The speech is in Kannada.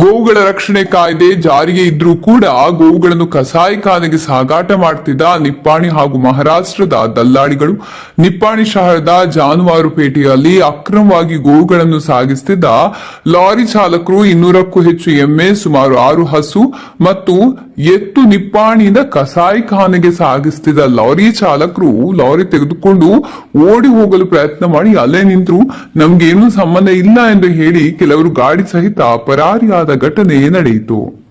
ಗೋವುಗಳ ರಕ್ಷಣೆ ಕಾಯ್ದೆ ಜಾರಿಗೆ ಇದ್ರೂ ಕೂಡ ಗೋವುಗಳನ್ನು ಕಸಾಯಿಖಾನೆಗೆ ಸಾಗಾಟ ಮಾಡ್ತಿದ್ದ ನಿಪ್ಪಾಣಿ ಹಾಗೂ ಮಹಾರಾಷ್ಟ್ರದ ದಲ್ಲಾಳಿಗಳು. ನಿಪ್ಪಾಣಿ ಶಹರದ ಜಾನುವಾರು ಪೇಟೆಯಲ್ಲಿ ಅಕ್ರಮವಾಗಿ ಗೋವುಗಳನ್ನು ಸಾಗಿಸುತ್ತಿದ್ದ ಲಾರಿ ಚಾಲಕರು ಇನ್ನೂರಕ್ಕೂ ಹೆಚ್ಚು ಎಮ್ಮೆ ಸುಮಾರು ಆರು ಹಸು ಮತ್ತು ಎತ್ತು ನಿಪ್ಪಾಣಿಯಿಂದ ಕಸಾಯಿಖಾನೆಗೆ ಸಾಗಿಸುತ್ತಿದ್ದ ಲಾರಿ ಚಾಲಕರು ಲಾರಿ ತೆಗೆದುಕೊಂಡು ಓಡಿ ಹೋಗಲು ಪ್ರಯತ್ನ ಮಾಡಿ ಅಲ್ಲೇ ನಿಂತರು. ನಮ್ಗೇನು ಸಂಬಂಧ ಇಲ್ಲ ಎಂದು ಹೇಳಿ ಕೆಲವರು ಗಾಡಿ ಸಹಿತ ಪರಾರಿಯಾದ ಘಟನೆ ನಡೆಯಿತು.